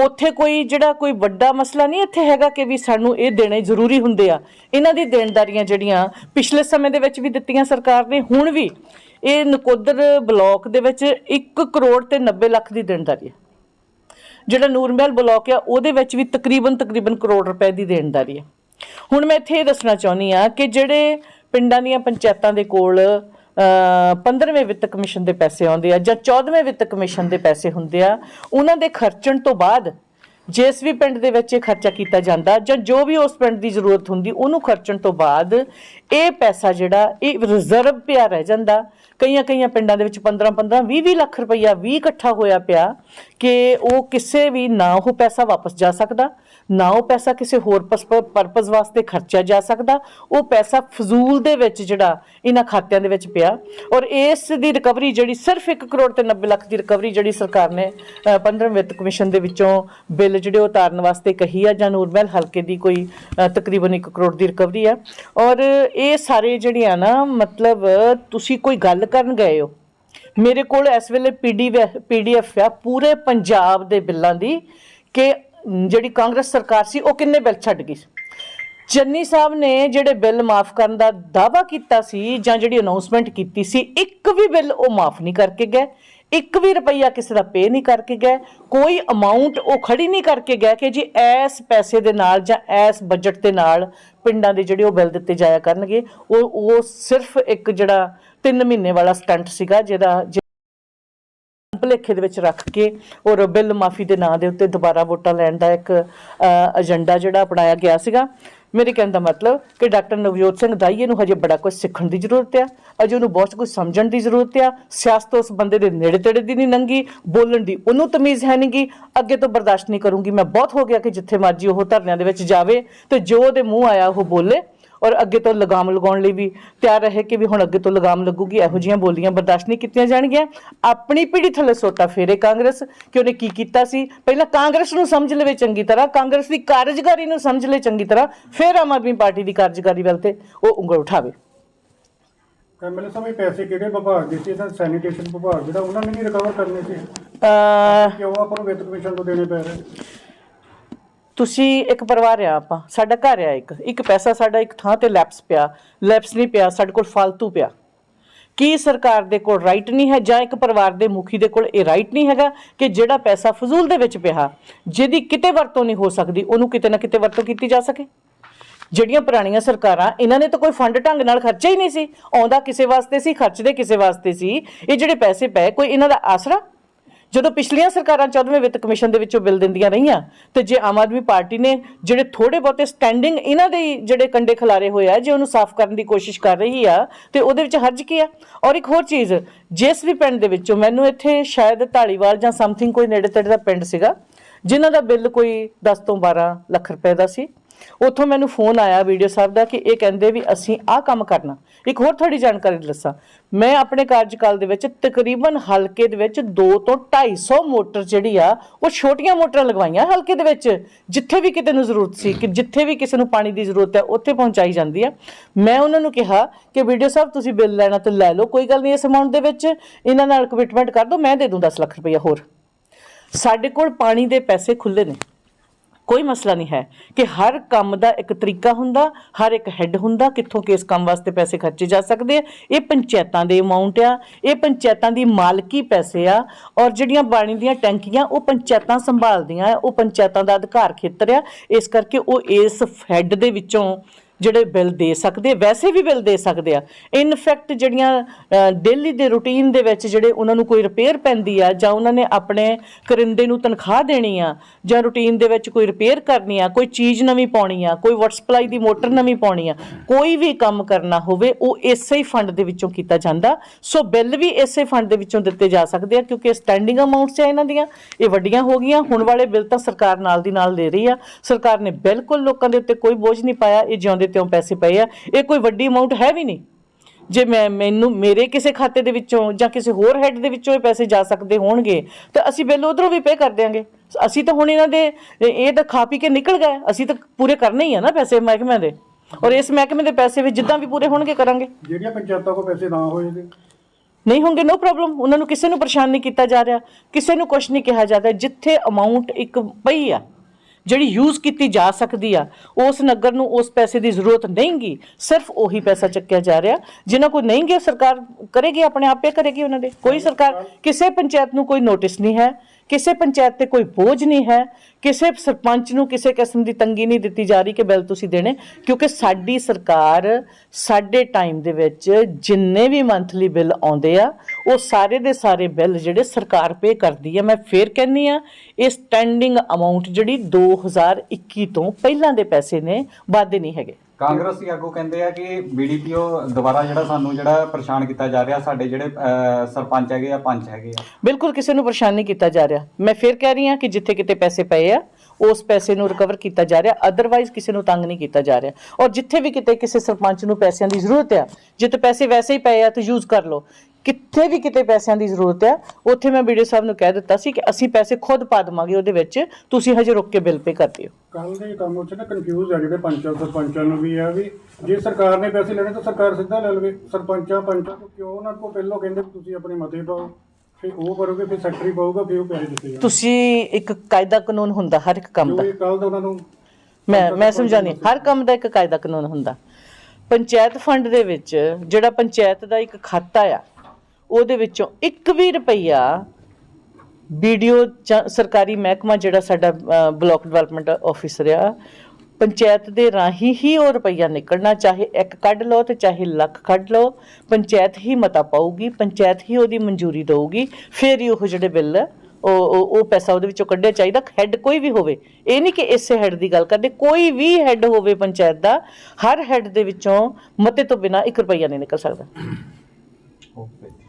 ਉੱਥੇ ਕੋਈ ਜਿਹੜਾ ਕੋਈ ਵੱਡਾ ਮਸਲਾ ਨਹੀਂ ਇੱਥੇ ਹੈਗਾ ਕਿ ਵੀ ਸਾਨੂੰ ਇਹ ਦੇਣੇ ਜ਼ਰੂਰੀ ਹੁੰਦੇ ਆ। ਇਹਨਾਂ ਦੀ ਦੇਣਦਾਰੀਆਂ ਜਿਹੜੀਆਂ ਪਿਛਲੇ ਸਮੇਂ ਦੇ ਵਿੱਚ ਵੀ ਦਿੱਤੀਆਂ ਸਰਕਾਰ ਨੇ, ਹੁਣ ਵੀ ਇਹ ਨਕੋਦਰ ਬਲਾਕ ਦੇ ਵਿੱਚ 1 ਕਰੋੜ ਤੇ 90 ਲੱਖ ਦੀ ਦੇਣਦਾਰੀ ਹੈ। ਜਿਹੜਾ ਨੂਰਮਹਿਲ ਬਲਾਕ ਆ, ਉਹਦੇ ਵਿੱਚ ਵੀ ਤਕਰੀਬਨ ਤਕਰੀਬਨ ਕਰੋੜ ਰੁਪਏ ਦੀ ਦੇਣਦਾਰੀ ਹੈ। ਹੁਣ ਮੈਂ ਇੱਥੇ ਇਹ ਦੱਸਣਾ ਚਾਹੁੰਦੀ ਆ ਕਿ ਜਿਹੜੇ ਪਿੰਡਾਂ ਦੀਆਂ ਪੰਚਾਇਤਾਂ ਦੇ ਕੋਲ 15ਵੇਂ ਵਿੱਤ ਕਮਿਸ਼ਨ ਦੇ ਪੈਸੇ ਆਉਂਦੇ ਆ ਜਾਂ 14ਵੇਂ ਵਿੱਤ ਕਮਿਸ਼ਨ ਦੇ ਪੈਸੇ ਹੁੰਦੇ ਆ, ਉਹਨਾਂ ਦੇ ਖਰਚਣ ਤੋਂ ਬਾਅਦ ਜਿਸ ਵੀ ਪਿੰਡ ਦੇ ਵਿੱਚ ਇਹ ਖਰਚਾ ਕੀਤਾ ਜਾਂਦਾ ਜਾਂ ਜੋ ਵੀ ਉਸ ਪਿੰਡ ਦੀ ਜ਼ਰੂਰਤ ਹੁੰਦੀ, ਉਹਨੂੰ ਖਰਚਣ ਤੋਂ ਬਾਅਦ ਇਹ ਪੈਸਾ ਜਿਹੜਾ, ਇਹ ਰਿਜ਼ਰਵ ਪਿਆ ਰਹਿ ਜਾਂਦਾ। ਕਈਆਂ ਕਈਆਂ ਪਿੰਡਾਂ ਦੇ ਵਿੱਚ 15 15 20 20 ਲੱਖ ਰੁਪਈਆ ਵੀ ਇਕੱਠਾ ਹੋਇਆ ਪਿਆ ਕਿ ਉਹ ਕਿਸੇ ਵੀ ਨਾ ਉਹ ਪੈਸਾ ਵਾਪਸ ਜਾ ਸਕਦਾ। ਨਾ ਉਹ ਪੈਸਾ ਕਿਸੇ ਹੋਰ ਪਰਪਸ ਵਾਸਤੇ ਖਰਚਿਆ ਜਾ ਸਕਦਾ, ਉਹ ਪੈਸਾ ਫਜ਼ੂਲ ਦੇ ਵਿੱਚ ਜਿਹੜਾ ਇਹਨਾਂ ਖਾਤਿਆਂ ਦੇ ਵਿੱਚ ਪਿਆ। ਔਰ ਇਸ ਦੀ ਰਿਕਵਰੀ ਜਿਹੜੀ ਸਿਰਫ 1 ਕਰੋੜ ਤੇ 90 ਲੱਖ ਦੀ ਰਿਕਵਰੀ ਜਿਹੜੀ ਸਰਕਾਰ ਨੇ 15 ਵਿੱਤ ਕਮਿਸ਼ਨ ਦੇ ਵਿੱਚੋਂ ਬਿੱਲ ਜਿਹੜੇ ਉਤਾਰਨ ਵਾਸਤੇ ਕਹੀ ਆ, ਜਾਂ ਨੂਰਮਹਿਲ ਹਲਕੇ ਦੀ ਕੋਈ ਤਕਰੀਬਨ 1 ਕਰੋੜ ਦੀ ਰਿਕਵਰੀ ਆ। ਔਰ ਇਹ ਸਾਰੇ ਜਿਹੜੀਆਂ ਨਾ, ਮਤਲਬ ਤੁਸੀਂ ਕੋਈ ਗੱਲ ਕਰਨ ਗਏ ਹੋ, ਮੇਰੇ ਕੋਲ ਇਸ ਵੇਲੇ ਪੀਡੀ ਪੀਡੀਐਫ ਆ, ਪੂਰੇ ਪੰਜਾਬ ਦੇ ਬਿੱਲਾਂ ਦੀ, ਕਿ ਜਿਹੜੀ ਕਾਂਗਰਸ ਸਰਕਾਰ ਸੀ, ਉਹ ਕਿੰਨੇ ਬਿੱਲ ਛੱਡ ਗਈ ਚੰਨੀ ਸਾਹਿਬ ਨੇ ਜਿਹੜੇ ਬਿੱਲ ਮਾਫ ਕਰਨ ਦਾ ਦਾਵਾ ਕੀਤਾ ਸੀ ਜਾਂ ਜਿਹੜੀ ਅਨਾਉਂਸਮੈਂਟ ਕੀਤੀ ਸੀ, ਇੱਕ ਵੀ ਬਿੱਲ ਉਹ ਮਾਫ ਨਹੀਂ ਕਰਕੇ ਗਏ। ਇੱਕ ਵੀ ਰੁਪਈਆ ਕਿਸੇ ਦਾ ਪੇ ਨਹੀਂ ਕਰਕੇ ਗਏ। ਕੋਈ ਅਮਾਉਂਟ ਉਹ ਖੜੀ ਨਹੀਂ ਕਰਕੇ ਗਏ ਕਿ ਜੀ ਇਸ ਪੈਸੇ ਦੇ ਨਾਲ ਜਾਂ ਐਸ ਬਜਟ ਦੇ ਨਾਲ ਪਿੰਡਾਂ ਦੇ ਜਿਹੜੇ ਉਹ ਬਿੱਲ ਦਿੱਤੇ ਜਾਇਆ ਕਰਨਗੇ। ਉਹ ਉਹ ਸਿਰਫ ਇੱਕ ਜਿਹੜਾ 3 ਮਹੀਨੇ ਵਾਲਾ ਸਟੰਟ ਸੀਗਾ, ਜਿਹਦਾ ਭੁਲੇਖੇ ਦੇ ਵਿੱਚ ਰੱਖ ਕੇ ਔਰ ਬਿੱਲ ਮਾਫੀ ਦੇ ਨਾਂ ਦੇ ਉੱਤੇ ਦੁਬਾਰਾ ਵੋਟਾਂ ਲੈਣ ਦਾ ਇੱਕ ਏਜੰਡਾ ਜਿਹੜਾ ਅਪਣਾਇਆ ਗਿਆ ਸੀਗਾ। ਮੇਰੇ ਕਹਿਣ ਦਾ ਮਤਲਬ ਕਿ ਡਾਕਟਰ ਨਵਜੋਤ ਸਿੰਘ ਦਾਈਏ ਨੂੰ ਹਜੇ ਬੜਾ ਕੁਝ ਸਿੱਖਣ ਦੀ ਜ਼ਰੂਰਤ ਆ। ਅਜੇ ਉਹਨੂੰ ਬਹੁਤ ਕੁਝ ਸਮਝਣ ਦੀ ਜ਼ਰੂਰਤ ਆ। ਸਿਆਸਤ ਉਸ ਬੰਦੇ ਦੇ ਨੇੜੇ ਤੇੜੇ ਦੀ ਨਹੀਂ ਨੰਗੀ, ਬੋਲਣ ਦੀ ਉਹਨੂੰ ਤਮੀਜ਼ ਹੈ ਨਹੀਂਗੀ। ਅੱਗੇ ਤੋਂ ਬਰਦਾਸ਼ਤ ਨਹੀਂ ਕਰੂੰਗੀ। ਮੈਂ ਬਹੁਤ ਹੋ ਗਿਆ ਕਿ ਜਿੱਥੇ ਮਰਜ਼ੀ ਉਹ ਧਰਨਿਆਂ ਦੇ ਵਿੱਚ ਜਾਵੇ ਤੇ ਜੋ ਉਹਦੇ ਮੂੰਹ ਆਇਆ ਉਹ ਬੋਲੇ। ਔਰ ਅੱਗੇ ਤੋਂ ਲਗਾਮ ਲਗਾਉਣ ਲਈ ਵੀ ਤਿਆਰ ਰਹੇ ਕਿ ਵੀ ਹੁਣ ਅੱਗੇ ਤੋਂ ਲਗਾਮ ਲੱਗੂਗੀ ਇਹੋ ਜੀਆਂ ਬੋਲੀਆਂ ਬਰਦਾਸ਼ਤ ਨਹੀਂ ਕੀਤੀਆਂ ਜਾਣਗੀਆਂ। ਆਪਣੀ ਪੀੜੀ ਥੱਲੇ ਸੋਟਾ ਫੇਰੇ ਕਾਂਗਰਸ ਕਿ ਉਹਨੇ ਕੀ ਕੀਤਾ ਸੀ? ਪਹਿਲਾਂ ਕਾਂਗਰਸ ਨੂੰ ਸਮਝ ਲਵੇ ਚੰਗੀ ਤਰ੍ਹਾਂ ਕਾਂਗਰਸ ਦੀ ਕਾਰਜਕਾਰੀ ਨੂੰ ਸਮਝ ਲੈ ਚੰਗੀ ਤਰ੍ਹਾਂ ਫਿਰ ਆਮ ਆਦਮੀ ਪਾਰਟੀ ਦੀ ਕਾਰਜਕਾਰੀ ਵੱਲ ਤੇ ਉਹ ਉਂਗਲ ਉਠਾਵੇ। ਸਾਹਿਬ ਇਹ ਪੈਸੇ ਕਿਹੜੇ ਵਿਭਾਗ ਦੇ ਸੀ? ਇਹਦਾ ਸੈਨੀਟੇਸ਼ਨ ਵਿਭਾਗ ਜਿਹੜਾ ਉਹਨਾਂ ਨੇ ਨਹੀਂ ਰਿਕਵਰ ਕਰਨੇ ਸੀ। ਕਿਉਂ ਆਪਾਂ ਨੂੰ ਵਿੱਤ ਕਮਿਸ਼ਨ ਤੋਂ ਦੇਣੇ ਪੈ ਰਹੇ? ਤੁਸੀਂ ਇੱਕ ਪਰਿਵਾਰ ਆ ਆਪਾਂ, ਸਾਡਾ ਘਰ ਆ ਇੱਕ ਇੱਕ ਪੈਸਾ ਸਾਡਾ ਇੱਕ ਥਾਂ ਤੇ ਲੈਪਸ ਪਿਆ ਲੈਪਸ ਨਹੀਂ ਪਿਆ, ਸਾਡੇ ਕੋਲ ਫालतू ਪਿਆ। ਕੀ ਸਰਕਾਰ ਦੇ ਕੋਲ ਰਾਈਟ ਨਹੀਂ ਹੈ ਜਾਂ ਇੱਕ ਪਰਿਵਾਰ ਦੇ ਮੁਖੀ ਦੇ ਕੋਲ ਇਹ ਰਾਈਟ ਨਹੀਂ ਹੈਗਾ ਕਿ ਜਿਹੜਾ ਪੈਸਾ ਫਜ਼ੂਲ ਦੇ ਵਿੱਚ ਪਿਆ, ਜਿਹਦੀ ਕਿਤੇ ਵਰਤੋਂ ਨਹੀਂ ਹੋ ਸਕਦੀ, ਉਹਨੂੰ ਕਿਤੇ ਨਾ ਕਿਤੇ ਵਰਤੋਂ ਕੀਤੀ ਜਾ ਸਕੇ? ਜਿਹੜੀਆਂ ਪੁਰਾਣੀਆਂ ਸਰਕਾਰਾਂ, ਇਹਨਾਂ ਨੇ ਤਾਂ ਕੋਈ ਫੰਡ ਢੰਗ ਨਾਲ ਖਰਚਿਆ ਹੀ ਨਹੀਂ ਸੀ, ਆਉਂਦਾ ਕਿਸੇ ਵਾਸਤੇ ਸੀ, ਖਰਚਦੇ ਕਿਸੇ ਵਾਸਤੇ ਸੀ, ਇਹ ਜਿਹੜੇ ਪੈਸੇ ਪਏ, ਕੋਈ ਇਹਨਾਂ ਦਾ ਆਸਰਾ? ਜਦੋਂ ਪਿਛਲੀਆਂ ਸਰਕਾਰਾਂ 14ਵੇਂ ਵਿੱਤ ਕਮਿਸ਼ਨ ਦੇ ਵਿੱਚੋਂ ਬਿੱਲ ਦਿੰਦੀਆਂ ਰਹੀਆਂ, ਤੇ ਜੇ ਆਮ ਆਦਮੀ ਪਾਰਟੀ ਨੇ ਜਿਹੜੇ ਥੋੜੇ ਬਹੁਤੇ ਸਟੈਂਡਿੰਗ ਇਹਨਾਂ ਦੇ ਜਿਹੜੇ ਕੰਡੇ ਖਿਲਾਰੇ ਹੋਏ ਆ, ਜੇ ਉਹਨੂੰ ਸਾਫ਼ ਕਰਨ ਦੀ ਕੋਸ਼ਿਸ਼ ਕਰ ਰਹੀ ਆ, ਤੇ ਉਹਦੇ ਵਿੱਚ ਹਰਜ ਕੀ ਆ? ਔਰ ਇੱਕ ਹੋਰ ਚੀਜ਼, ਜਿਸ ਵੀ ਪਿੰਡ ਦੇ ਵਿੱਚੋਂ ਮੈਨੂੰ ਇੱਥੇ ਸ਼ਾਇਦ ਢਾਲੀਵਾਲ ਜਾਂ ਸਮਥਿੰਗ ਕੋਈ ਨੇੜੇ ਤੇੜੇ ਦਾ ਪਿੰਡ ਸੀਗਾ, ਜਿਨ੍ਹਾਂ ਦਾ ਬਿੱਲ ਕੋਈ 10 ਤੋਂ 12 ਲੱਖ ਰੁਪਏ ਦਾ ਸੀ ਉੱਥੋਂ ਮੈਨੂੰ ਫੋਨ ਆਇਆ ਵੀਡੀਓ ਸਾਹਿਬ ਦਾ ਕਿ ਇਹ ਕਹਿੰਦੇ ਵੀ ਅਸੀਂ ਆਹ ਕੰਮ ਕਰਨਾ। ਇੱਕ ਹੋਰ ਥੋੜੀ ਜਾਣਕਾਰੀ ਦੱਸਾਂ। ਮੈਂ ਆਪਣੇ ਕਾਰਜਕਾਲ ਦੇ ਵਿੱਚ ਤਕਰੀਬਨ ਹਲਕੇ ਦੇ ਵਿੱਚ 2 ਤੋਂ 250 ਮੋਟਰ ਜਿਹੜੀ ਆ, ਉਹ ਛੋਟੀਆਂ ਮੋਟਰਾਂ ਲਗਵਾਈਆਂ ਹਲਕੇ ਦੇ ਵਿੱਚ। ਜਿੱਥੇ ਵੀ ਕਿਤੇ ਨੂੰ ਜ਼ਰੂਰਤ ਸੀ, ਕਿ ਜਿੱਥੇ ਵੀ ਕਿਸੇ ਨੂੰ ਪਾਣੀ ਦੀ ਜ਼ਰੂਰਤ ਹੈ, ਉੱਥੇ ਪਹੁੰਚਾਈ ਜਾਂਦੀ ਆ। ਮੈਂ ਉਹਨਾਂ ਨੂੰ ਕਿਹਾ ਕਿ ਵੀਡੀਓ ਸਾਹਿਬ, ਤੁਸੀਂ ਬਿੱਲ ਲੈਣਾ ਤੇ ਲੈ ਲਓ, ਕੋਈ ਗੱਲ ਨਹੀਂ ਇਸ ਅਮਾਉਂਟ ਦੇ ਵਿੱਚ। ਇਹਨਾਂ ਨਾਲ ਕਮਿਟਮੈਂਟ ਕਰ ਦਿਓ, ਮੈਂ ਦੇ ਦੂੰ 10 ਲੱਖ ਰੁਪਈਆ ਹੋਰ। ਸਾਡੇ ਕੋਲ ਪਾਣੀ ਦੇ ਪੈਸੇ ਖੁੱਲੇ ਨੇ। ਕੋਈ ਮਸਲਾ ਨਹੀਂ ਹੈ ਕਿ ਹਰ ਕੰਮ ਦਾ ਇੱਕ ਤਰੀਕਾ ਹੁੰਦਾ, ਹਰ ਇੱਕ ਹੈੱਡ ਹੁੰਦਾ, ਕਿੱਥੋਂ ਕਿਸ ਕੰਮ ਵਾਸਤੇ ਪੈਸੇ ਖਰਚੇ ਜਾ ਸਕਦੇ ਆ। ਇਹ ਪੰਚਾਇਤਾਂ ਦੇ ਅਮਾਉਂਟ ਆ, ਇਹ ਪੰਚਾਇਤਾਂ ਦੀ ਮਾਲਕੀ ਪੈਸੇ ਆ, ਔਰ ਜਿਹੜੀਆਂ ਪਾਣੀ ਦੀਆਂ ਟੈਂਕੀਆਂ ਉਹ ਪੰਚਾਇਤਾਂ ਸੰਭਾਲਦੀਆਂ ਆ, ਉਹ ਪੰਚਾਇਤਾਂ ਦਾ ਅਧਿਕਾਰ ਖੇਤਰ ਆ। ਇਸ ਕਰਕੇ ਉਹ ਇਸ ਹੈੱਡ ਦੇ ਵਿੱਚੋਂ ਜਿਹੜੇ ਬਿੱਲ ਦੇ ਸਕਦੇ ਵੈਸੇ ਵੀ ਬਿੱਲ ਦੇ ਸਕਦੇ ਆ। ਇਨਫੈਕਟ ਜਿਹੜੀਆਂ ਡੇਲੀ ਦੇ ਰੂਟੀਨ ਦੇ ਵਿੱਚ ਜਿਹੜੇ ਉਹਨਾਂ ਨੂੰ ਕੋਈ ਰਿਪੇਅਰ ਪੈਂਦੀ ਆ ਜਾਂ ਉਹਨਾਂ ਨੇ ਆਪਣੇ ਕਰਿੰਦੇ ਨੂੰ ਤਨਖਾਹ ਦੇਣੀ ਆ ਜਾਂ ਰੂਟੀਨ ਦੇ ਵਿੱਚ ਕੋਈ ਰਿਪੇਅਰ ਕਰਨੀ ਆ, ਕੋਈ ਚੀਜ਼ ਨਵੀਂ ਪਾਉਣੀ ਆ, ਕੋਈ ਵਾਟਰ ਸਪਲਾਈ ਦੀ ਮੋਟਰ ਨਵੀਂ ਪਾਉਣੀ ਆ, ਕੋਈ ਵੀ ਕੰਮ ਕਰਨਾ ਹੋਵੇ, ਉਹ ਇਸੇ ਹੀ ਫੰਡ ਦੇ ਵਿੱਚੋਂ ਕੀਤਾ ਜਾਂਦਾ। ਸੋ ਬਿੱਲ ਵੀ ਇਸੇ ਫੰਡ ਦੇ ਵਿੱਚੋਂ ਦਿੱਤੇ ਜਾ ਸਕਦੇ ਆ, ਕਿਉਂਕਿ ਸਟੈਂਡਿੰਗ ਅਮਾਉਂਟਸ ਆ ਇਹਨਾਂ ਦੀਆਂ, ਇਹ ਵੱਡੀਆਂ ਹੋ ਗਈਆਂ, ਹੁਣ ਵਾਲੇ ਬਿੱਲ ਤਾਂ ਸਰਕਾਰ ਨਾਲ ਦੀ ਨਾਲ ਦੇ ਰਹੀ ਆ। ਸਰਕਾਰ ਨੇ ਬਿਲਕੁਲ ਲੋਕਾਂ ਦੇ ਉੱਤੇ ਕੋਈ ਬੋਝ ਨਹੀਂ ਪਾਇਆ, ਇਹ ਜਿਉਂਦੇ ਤਿਉਂ ਪੈਸੇ ਪਏ ਆ। ਇਹ ਕੋਈ ਵੱਡੀ ਅਮਾਉਂਟ ਹੈ ਵੀ ਨਹੀਂ। ਜੇ ਮੈਂ ਮੈਨੂੰ ਮੇਰੇ ਕਿਸੇ ਖਾਤੇ ਦੇ ਵਿੱਚੋਂ ਜਾਂ ਕਿਸੇ ਹੋਰ ਹੈੱਡ ਦੇ ਵਿੱਚੋਂ ਇਹ ਪੈਸੇ ਜਾ ਸਕਦੇ ਹੋਣਗੇ ਤਾਂ ਅਸੀਂ ਬਿੱਲ ਉਧਰੋਂ ਵੀ ਪੇ ਕਰ ਦਿਆਂਗੇ। ਅਸੀਂ ਤਾਂ ਹੁਣ ਇਹਨਾਂ ਦੇ ਇਹ ਤਾਂ ਖਾ ਪੀ ਕੇ ਨਿਕਲ ਗਏ। ਅਸੀਂ ਤਾਂ ਪੂਰੇ ਕਰਨੇ ਹੀ ਆ ਨਾ ਪੈਸੇ ਮਹਿਕਮੇ ਦੇ। ਔਰ ਇਸ ਮਹਿਕਮੇ ਦੇ ਪੈਸੇ ਵੀ ਜਿੱਦਾਂ ਵੀ ਪੂਰੇ ਹੋਣਗੇ ਕਰਾਂਗੇ। ਜਿਹੜੀਆਂ ਪੰਚਾਇਤਾਂ ਕੋਲ ਪੈਸੇ ਨਾ ਹੋਏ ਤੇ? ਨਹੀਂ ਹੋਣਗੇ ਨੋ ਪ੍ਰੋਬਲਮ ਉਹਨਾਂ ਨੂੰ ਕਿਸੇ ਨੂੰ ਪਰੇਸ਼ਾਨ ਨਹੀਂ ਕੀਤਾ ਜਾ ਰਿਹਾ। ਕਿਸੇ ਨੂੰ ਕੁਝ ਨਹੀਂ ਕਿਹਾ ਜਾਂਦਾ ਜਿੱਥੇ ਅਮਾਉਂਟ ਇੱਕ ਪਈ ਆ ਜਿਹੜੀ ਯੂਜ਼ ਕੀਤੀ ਜਾ ਸਕਦੀ ਆ, ਉਸ ਨਗਰ ਨੂੰ ਉਸ ਪੈਸੇ ਦੀ ਜ਼ਰੂਰਤ ਨਹੀਂਗੀ, ਸਿਰਫ ਉਹੀ ਪੈਸਾ ਚੱਕਿਆ ਜਾ ਰਿਹਾ। ਜਿਨ੍ਹਾਂ ਕੋਲ ਨਹੀਂਗੇ, ਸਰਕਾਰ ਕਰੇਗੀ ਆਪਣੇ ਆਪੇ ਕਰੇਗੀ ਉਹਨਾਂ ਦੇ। ਕੋਈ ਸਰਕਾਰ, ਕਿਸੇ ਪੰਚਾਇਤ ਨੂੰ ਕੋਈ ਨੋਟਿਸ ਨਹੀਂ ਹੈ। ਕਿਸੇ ਪੰਚਾਇਤ ਤੇ ਕੋਈ ਬੋਝ ਨਹੀਂ ਹੈ, ਕਿਸੇ ਸਰਪੰਚ ਨੂੰ ਕਿਸੇ ਕਿਸਮ ਦੀ ਤੰਗੀ ਨਹੀਂ ਦਿੱਤੀ ਜਾ ਰਹੀ ਕਿ ਬਿੱਲ ਤੁਸੀਂ ਦੇਣੇ, ਕਿਉਂਕਿ ਸਾਡੀ ਸਰਕਾਰ ਸਾਡੇ ਟਾਈਮ ਦੇ ਵਿੱਚ ਜਿੰਨੇ ਵੀ ਮੰਥਲੀ ਬਿੱਲ ਆਉਂਦੇ ਆ, ਉਹ ਸਾਰੇ ਦੇ ਸਾਰੇ ਬਿੱਲ ਜਿਹੜੇ ਸਰਕਾਰ ਪੇ ਕਰਦੀ ਆ, ਮੈਂ ਫੇਰ ਕਹਿੰਨੀ ਆ ਇਹ ਸਟੈਂਡਿੰਗ ਅਮਾਉਂਟ ਜਿਹੜੀ 2021 ਤੋਂ ਪਹਿਲਾਂ ਦੇ ਪੈਸੇ ਨੇ, ਵਾਧੇ ਨਹੀਂ ਹੈਗੇ। ਕਾਂਗਰਸੀ ਆਗੂ ਕਹਿੰਦੇ ਆ ਕਿ ਬੀਡੀਪੀਓ ਦੁਬਾਰਾ ਜਿਹੜਾ ਸਾਨੂੰ ਜਿਹੜਾ ਪਰੇਸ਼ਾਨ ਕੀਤਾ ਜਾ ਰਿਹਾ ਸਾਡੇ ਜਿਹੜੇ ਅਹ, ਸਰਪੰਚ ਹੈਗੇ ਆ ਪੰਚ ਹੈਗੇ ਆ। ਬਿਲਕੁਲ ਕਿਸੇ ਨੂੰ ਪਰੇਸ਼ਾਨ ਨਹੀਂ ਕੀਤਾ ਜਾ ਰਿਹਾ। ਮੈਂ ਫਿਰ ਕਹਿ ਰਹੀ ਹਾਂ ਕਿ ਜਿੱਥੇ ਕਿਤੇ ਪੈਸੇ ਪਏ ਆ ਉਸ ਪੈਸੇ ਨੂੰ ਰਿਕਵਰ ਕੀਤਾ ਜਾ ਰਿਹਾ ਅਦਰਵਾਈਜ਼ ਕਿਸੇ ਨੂੰ ਤੰਗ ਨਹੀਂ ਕੀਤਾ ਜਾ ਰਿਹਾ। ਔਰ ਜਿੱਥੇ ਵੀ ਕਿਤੇ ਕਿਸੇ ਸਰਪੰਚ ਨੂੰ ਪੈਸਿਆਂ ਦੀ ਜ਼ਰੂਰਤ ਆ ਜਿੱਥੇ ਪੈਸੇ ਵੈਸੇ ਹੀ ਪਏ ਆ ਤਾਂ ਯੂਜ਼ ਕਰ ਲਓ। ਕਿੱਥੇ ਵੀ ਕਿਤੇ ਪੈਸਿਆਂ ਦੀ ਜ਼ਰੂਰਤ ਆ ਉੱਥੇ ਮੈਂ ਵੀਡੀਓ ਸਾਹਿਬ ਨੂੰ ਕਹਿ ਦਿੱਤਾ ਸੀ ਕਿ ਅਸੀਂ ਪੈਸੇ ਖੁਦ ਪਾ ਦੇਵਾਂਗੇ ਉਹਦੇ ਵਿੱਚ ਤੁਸੀਂ ਹਜੇ ਰੁੱਕ ਕੇ ਬਿੱਲ ਪੇ ਕਰ ਦਿਓ। ਕੱਲ ਦੇ ਕੰਮ ਉੱਤੇ ਨਾ ਕਨਫਿਊਜ਼ ਆ ਜਿਹੜੇ ਪੰਚਾਂ ਸਰਪੰਚਾਂ ਨੂੰ ਵੀ ਆ ਵੀ ਜੇ ਸਰਕਾਰ ਨੇ ਪੈਸੇ ਲੈਣੇ ਤਾਂ ਸਰਕਾਰ ਸਿੱਧਾ ਲੈ ਲਵੇ ਸਰਪੰਚਾਂ ਪੰਚਾਂ ਤੋਂ ਕਿਉਂ ਉਹਨਾਂ ਕੋਲ ਪਹਿਲਾਂ ਕਹਿੰਦੇ ਵੀ ਤੁਸੀਂ ਆਪਣੇ ਮਤੇ ਪਾਓ ਫਿਰ ਉਹ ਕਰੋਗੇ ਫਿਰ ਸੈਕਟਰੀ ਪਾਊਗਾ ਫਿਰ ਉਹ ਪੈਸੇ ਦਿੱਤੇ ਜਾਣਗੇ। ਤੁਸੀਂ ਇੱਕ ਕਾਇਦਾ ਕਾਨੂੰਨ ਹੁੰਦਾ ਹਰ ਇੱਕ ਕੰਮ ਜੋ ਦਾ ਇਹ ਕੱਲ ਦਾ ਉਹਨਾਂ ਨੂੰ ਮੈਂ ਮੈਂ ਸਮਝਾਉਂਦੀ ਹਾਂ। ਹਰ ਕੰਮ ਦਾ ਇੱਕ ਕਾਇਦਾ ਕਾਨੂੰਨ ਹੁੰਦਾ। ਪੰਚਾਇਤ ਫੰਡ ਦੇ ਵਿੱਚ ਜਿਹੜਾ ਪੰਚਾਇਤ ਦਾ ਇੱਕ ਖਾਤਾ ਆ ਉਹਦੇ ਵਿੱਚੋਂ ਇੱਕ ਵੀ ਰੁਪਈਆ ਵੀਡੀਓ ਸਰਕਾਰੀ ਮਹਿਕਮਾ ਜਿਹੜਾ ਸਾਡਾ ਅ, ਬਲਾਕ ਡਿਵੈਲਪਮੈਂਟ ਆਫਿਸਰ ਆ ਪੰਚਾਇਤ ਦੇ ਰਾਹੀਂ ਹੀ ਉਹ ਰੁਪਈਆ ਨਿਕਲਣਾ ਚਾਹੇ ਇੱਕ ਕੱਢ ਲਓ ਤੇ ਚਾਹੇ ਲੱਖ ਕੱਢ ਲਓ ਪੰਚਾਇਤ ਹੀ ਮਤਾ ਪਾਊਗੀ ਪੰਚਾਇਤ ਹੀ ਉਹਦੀ ਮਨਜ਼ੂਰੀ ਦੇਊਗੀ ਫਿਰ ਹੀ ਉਹ ਜਿਹੜੇ ਬਿੱਲ ਉਹ ਉਹ ਉਹ ਪੈਸਾ ਉਹਦੇ ਵਿੱਚੋਂ ਕੱਢਿਆ ਚਾਹੀਦਾ ਹੈੱਡ ਕੋਈ ਵੀ ਹੋਵੇ ਇਹ ਨਹੀਂ ਕਿ ਇਸੇ ਹੈੱਡ ਦੀ ਗੱਲ ਕਰਦੇ ਕੋਈ ਵੀ ਹੈੱਡ ਹੋਵੇ ਪੰਚਾਇਤ ਦਾ ਹਰ ਹੈੱਡ ਦੇ ਵਿੱਚੋਂ ਮਤੇ ਤੋਂ ਬਿਨਾ 1 ਰੁਪਈਆ ਨਹੀਂ ਨਿਕਲ ਸਕਦਾ। ਓਕੇ।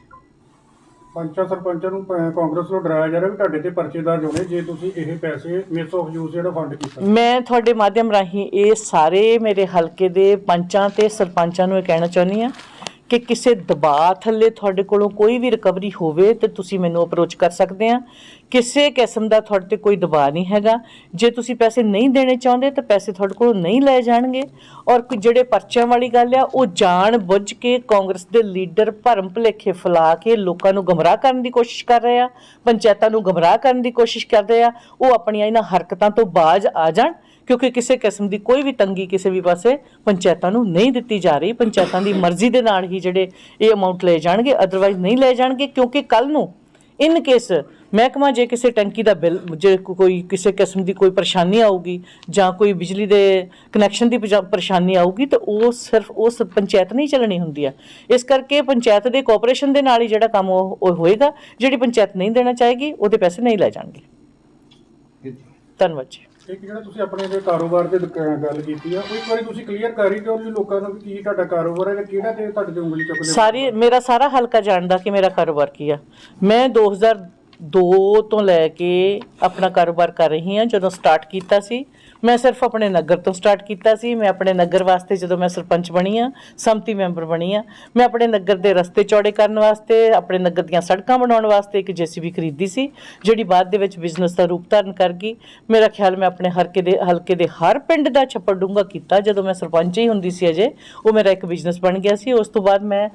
ਪੰਚਾਂ ਸਰਪੰਚਾਂ ਨੂੰ ਪ- ਕਾਂਗਰਸ ਨੂੰ ਡਰਾਇਆ ਜਾ ਰਿਹਾ ਵੀ ਤੁਹਾਡੇ ਤੇ ਪਰਚੇਦਾਰ ਦਰਜ ਜੇ ਤੁਸੀਂ ਇਹ ਪੈਸੇ ਮਿਸ ਆਫ ਯੂਜ਼ ਜਿਹੜਾ ਫੰਡ ਕੀਤਾ। ਮੈਂ ਤੁਹਾਡੇ ਮਾਧਿਅਮ ਰਾਹੀਂ ਇਹ ਸਾਰੇ ਮੇਰੇ ਹਲਕੇ ਦੇ ਪੰਚਾਂ ਤੇ ਸਰਪੰਚਾਂ ਨੂੰ ਇਹ ਕਹਿਣਾ ਚਾਹੁੰਦੀ ਆ ਕਿ ਕਿਸੇ ਦਬਾਅ ਥੱਲੇ ਤੁਹਾਡੇ ਕੋਲੋਂ ਕੋਈ ਵੀ ਰਿਕਵਰੀ ਹੋਵੇ ਤੇ ਤੁਸੀਂ ਮੈਨੂੰ ਅਪਰੋਚ ਕਰ ਸਕਦੇ ਆ। ਕਿਸੇ ਕਿਸਮ ਦਾ ਤੁਹਾਡੇ ਤੇ ਕੋਈ ਦਬਾਅ ਨਹੀਂ ਹੈਗਾ। ਜੇ ਤੁਸੀਂ ਪੈਸੇ ਨਹੀਂ ਦੇਣੇ ਚਾਹੁੰਦੇ ਤਾਂ ਪੈਸੇ ਤੁਹਾਡੇ ਕੋਲੋਂ ਨਹੀਂ ਲਏ ਜਾਣਗੇ। ਔਰ ਜਿਹੜੇ ਪਰਚਿਆਂ ਵਾਲੀ ਗੱਲ ਆ, ਉਹ ਜਾਣ ਬੁੱਝ ਕੇ ਕਾਂਗਰਸ ਦੇ ਲੀਡਰ ਭਰਮ ਭੁਲੇਖੇ ਫੈਲਾ ਕੇ ਲੋਕਾਂ ਨੂੰ ਗਮਰਾਹ ਕਰਨ ਦੀ ਕੋਸ਼ਿਸ਼ ਕਰ ਰਹੇ ਆ, ਪੰਚਾਇਤਾਂ ਨੂੰ ਗਮਰਾਹ ਕਰਨ ਦੀ ਕੋਸ਼ਿਸ਼ ਕਰਦੇ ਆ, ਉਹ ਆਪਣੀਆਂ ਇਹਨਾਂ ਹਰਕਤਾਂ ਤੋਂ ਬਾਜ਼ ਆ ਜਾਣ। ਕਿਉਂਕਿ ਕਿਸੇ ਕਿਸਮ ਦੀ ਕੋਈ ਵੀ ਤੰਗੀ ਕਿਸੇ ਵੀ ਪਾਸੇ ਪੰਚਾਇਤਾਂ ਨੂੰ ਨਹੀਂ ਦਿੱਤੀ ਜਾ ਰਹੀ। ਪੰਚਾਇਤਾਂ ਦੀ ਮਰਜ਼ੀ ਦੇ ਨਾਲ ਹੀ ਜਿਹੜੇ ਇਹ ਅਮਾਉਂਟ ਲਏ ਜਾਣਗੇ ਅਦਰਵਾਈਜ਼ ਨਹੀਂ ਲਏ ਜਾਣਗੇ ਕਿਉਂਕਿ ਕੱਲ ਨੂੰ ਇਨ ਕੇਸ ਮਹਿਕਮਾ ਜੇ ਕਿਸੇ ਟੈਂਕੀ ਦਾ ਬਿੱਲ ਜੇ ਕੋਈ ਕਿਸੇ ਕਿਸਮ ਦੀ ਕੋਈ ਪਰੇਸ਼ਾਨੀ ਆਊਗੀ ਜਾਂ ਕੋਈ ਬਿਜਲੀ ਦੇ ਕਨੈਕਸ਼ਨ ਦੀ ਪਰੇਸ਼ਾਨੀ ਆਊਗੀ ਤਾਂ ਉਹ ਸਿਰਫ ਉਸ ਪੰਚਾਇਤ ਨਹੀਂ ਚੱਲਣੀ ਹੁੰਦੀ ਆ। ਇਸ ਕਰਕੇ ਪੰਚਾਇਤ ਦੇ ਕੋਆਪਰੇਸ਼ਨ ਦੇ ਨਾਲ ਹੀ ਜਿਹੜਾ ਕੰਮ ਉਹ ਹੋਏਗਾ ਜਿਹੜੀ ਪੰਚਾਇਤ ਨਹੀਂ ਦੇਣਾ ਚਾਹੇਗੀ ਉਹਦੇ ਪੈਸੇ ਨਹੀਂ ਲੈ ਜਾਣਗੇ। ਧੰਨਵਾਦ ਜੀ। ਇੱਕ ਜਿਹੜਾ ਤੁਸੀਂ ਆਪਣੇ ਦੇ ਕਾਰੋਬਾਰ ਦੇ ਦੁਕ- ਗੱਲ ਕੀਤੀ ਆ ਉਹ ਇੱਕ ਵਾਰੀ ਤੁਸੀਂ ਕਲੀਅਰ ਕਰ ਹੀ ਦਿਓ ਜੀ ਲੋਕਾਂ ਨੂੰ ਵੀ ਕੀ ਤੁਹਾਡਾ ਕਾਰੋਬਾਰ ਹੈ ਜਾਂ ਕਿਹੜਾ ਤੇ ਤੁਹਾਡੇ ਤੇ ਉਂਗਲੀ ਚੁੱਕਦੇ ਸਾਰੀ ਮੇਰਾ ਸਾਰਾ ਹਲਕਾ ਜਾਣਦਾ ਕਿ ਮੇਰਾ ਕਾਰੋਬਾਰ ਕੀ ਆ। ਮੈਂ 2002 ਤੋਂ ਲੈ ਕੇ ਆਪਣਾ ਕਾਰੋਬਾਰ ਕਰ ਰਹੀ ਹਾਂ ਜਦੋਂ ਸਟਾਰਟ ਕੀਤਾ ਸੀ। ਮੈਂ ਸਿਰਫ ਆਪਣੇ ਨਗਰ ਤੋਂ ਸਟਾਰਟ ਕੀਤਾ ਸੀ, ਮੈਂ ਆਪਣੇ ਨਗਰ ਵਾਸਤੇ ਜਦੋਂ ਮੈਂ ਸਰਪੰਚ ਬਣੀ ਆ, ਸੰਮਤੀ ਮੈਂਬਰ ਬਣੀ ਆ, ਮੈਂ ਆਪਣੇ ਨਗਰ ਦੇ ਰਸਤੇ ਚੌੜੇ ਕਰਨ ਵਾਸਤੇ, ਆਪਣੇ ਨਗਰ ਦੀਆਂ ਸੜਕਾਂ ਬਣਾਉਣ ਵਾਸਤੇ ਇੱਕ ਜੀਸੀਬੀ ਖਰੀਦੀ ਸੀ, ਜਿਹੜੀ ਬਾਅਦ ਦੇ ਵਿੱਚ ਬਿਜ਼ਨਸ ਦਾ ਰੂਪ ਧਾਰਨ ਕਰ ਗਈ। ਮੇਰਾ ਖਿਆਲ ਮੈਂ ਆਪਣੇ ਹਲਕੇ ਦੇ ਹਲਕੇ ਦੇ ਹਰ ਪਿੰਡ ਦਾ ਛੱਪੜ ਡੂੰਘਾ ਕੀਤਾ, ਜਦੋਂ ਮੈਂ ਸਰਪੰਚ ਹੀ ਹੁੰਦੀ ਸੀ ਅਜੇ, ਉਹ ਮੇਰਾ ਇੱਕ ਬਿਜ਼ਨਸ ਬਣ ਗਿਆ ਸੀ। ਉਸ ਤੋਂ ਬਾਅਦ ਮੈਂ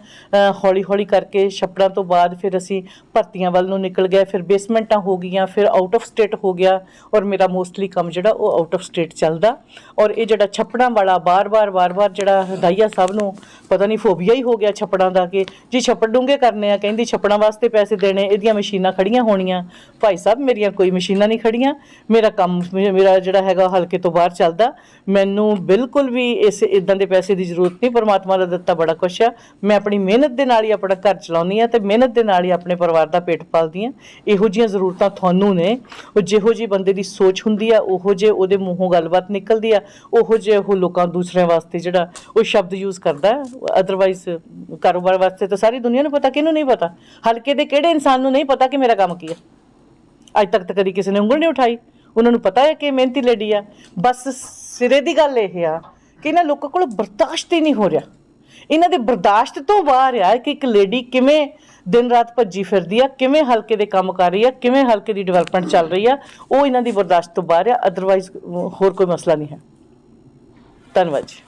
ਹੌਲੀ ਹੌਲੀ ਕਰਕੇ ਛੱਪੜਾਂ ਤੋਂ ਬਾਅਦ ਫਿਰ ਅਸੀਂ ਭਰਤੀਆਂ ਵੱਲ ਨੂੰ ਨਿਕਲ ਗਏ, ਫਿਰ ਬੇਸਮੈਂਟਾਂ ਹੋ ਗਈਆਂ, ਫਿਰ ਆਊਟ ਆਫ ਸਟੇਟ ਹੋ ਗਿਆ ਔਰ ਮੇਰਾ ਮੋਸਟਲੀ ਕੰਮ ਜਿਹੜਾ ਉਹ ਆਊਟ ਆਫ ਸਟੇਟ ਚੱਲਦਾ। ਔਰ ਇਹ ਜਿਹੜਾ ਛੱਪੜਾਂ ਵਾਲਾ ਬਾਰ-ਬਾਰ ਬਾਰ-ਬਾਰ ਜਿਹੜਾ ਹਦਾਈਆ ਸਾਹਿਬ ਨੂੰ ਪਤਾ ਨਹੀਂ ਫੋਬੀਆ ਹੀ ਹੋ ਗਿਆ ਛੱਪੜਾਂ ਦਾ ਕਿ ਜੀ ਛੱਪੜ ਡੂੰਘੇ ਕਰਨੇ ਆ, ਕਹਿੰਦੀ ਛੱਪੜਾਂ ਵਾਸਤੇ ਪੈਸੇ ਦੇਣੇ, ਇਹਦੀਆਂ ਮਸ਼ੀਨਾਂ ਖੜੀਆਂ ਹੋਣੀਆਂ। ਭਾਈ ਸਾਹਿਬ, ਮੇਰੀਆਂ ਕੋਈ ਮਸ਼ੀਨਾਂ ਨਹੀਂ ਖੜੀਆਂ। ਮੇਰਾ ਕੰਮ, ਮੇਰਾ ਜਿਹੜਾ ਹੈਗਾ ਹਲਕੇ ਤੋਂ ਬਾਹਰ ਚੱਲਦਾ। ਮੈਨੂੰ ਬਿਲਕੁਲ ਵੀ ਇਸ ਇਦਾਂ ਦੇ ਪੈਸੇ ਦੀ ਜ਼ਰੂਰਤ ਨਹੀਂ। ਪਰਮਾਤਮਾ ਦਾ ਦਿੱਤਾ ਬੜਾ ਕੁਛ ਆ। ਮੈਂ ਆਪਣੀ ਮਿਹਨਤ ਦੇ ਨਾਲ ਹੀ ਆਪਣਾ ਘਰ ਚਲਾਉਂਦੀ ਆ ਤੇ ਮਿਹਨਤ ਦੇ ਨਾਲ ਹੀ ਆਪਣੇ ਪਰਿਵਾਰ ਦਾ ਪੇਟ ਪਾਲਦੀ ਆ ਇਹੋ ਜੀਆਂ ਜ਼ਰੂਰਤਾਂ ਤੁਹਾਨੂੰ ਨੇ। ਉਹ ਜਿਹੋ ਜੀ ਬੰਦੇ ਦੀ ਸੋਚ ਹੁੰਦੀ ਆ, ਉਹੋ ਜੇ ਉਹਦੇ ਮੂੰਹੋਂ ਗੱਲਬਾਤ ਨਿਕਲਦੀ ਆ, ਉਹੋ ਜੇ ਉਹ ਲੋਕਾਂ ਦੂਸਰਿਆਂ ਵਾਸਤੇ ਜਿਹੜਾ ਉਹ ਸ਼ਬਦ ਯੂਜ਼ ਕਰਦਾ ਅਦਰਵਾਈਜ਼ ਕਾਰੋਬਾਰ ਵਾਸਤੇ ਤਾਂ ਸਾਰੀ ਦੁਨੀਆ ਨੂੰ ਪਤਾ, ਕਿਹਨੂੰ ਨਹੀਂ ਪਤਾ? ਹਲਕੇ ਦੇ ਕਿਹੜੇ ਇਨਸਾਨ ਨੂੰ ਨਹੀਂ ਪਤਾ ਕਿ ਮੇਰਾ ਕੰਮ ਕੀ ਹੈ ਅੱਜ ਤੱਕ ਤਾਂ ਕਦੀ ਕਿਸੇ ਨੇ ਉਂਗਲ ਨਹੀਂ ਉਠਾਈ। ਉਹਨਾਂ ਨੂੰ ਪਤਾ ਹੈ ਕਿ ਮਿਹਨਤੀ ਲੇਡੀ ਆ। ਬਸ ਸਿਰੇ ਦੀ ਗੱਲ ਇਹ ਆ ਕਿ ਇਹਨਾਂ ਲੋਕਾਂ ਕੋਲ ਬਰਦਾਸ਼ਤ ਹੀ ਨਹੀਂ ਹੋ ਰਿਹਾ। ਇਹਨਾਂ ਦੇ ਬਰਦਾਸ਼ਤ ਤੋਂ ਬਾਹਰ ਆ ਕਿ ਇੱਕ ਲੇਡੀ ਕਿਵੇਂ ਦਿਨ ਰਾਤ ਭੱਜੀ ਫਿਰਦੀ ਆ, ਕਿਵੇਂ ਹਲਕੇ ਦੇ ਕੰਮ ਕਰ ਰਹੀ ਆ, ਕਿਵੇਂ ਹਲਕੇ ਦੀ ਡਿਵੈਲਪਮੈਂਟ ਚੱਲ ਰਹੀ ਆ, ਉਹ ਇਹਨਾਂ ਦੀ ਬਰਦਾਸ਼ਤ ਤੋਂ ਬਾਹਰ ਆ ਅਦਰਵਾਈਜ਼ ਹੋਰ ਕੋਈ ਮਸਲਾ ਨਹੀਂ ਹੈ। ਧੰਨਵਾਦ ਜੀ।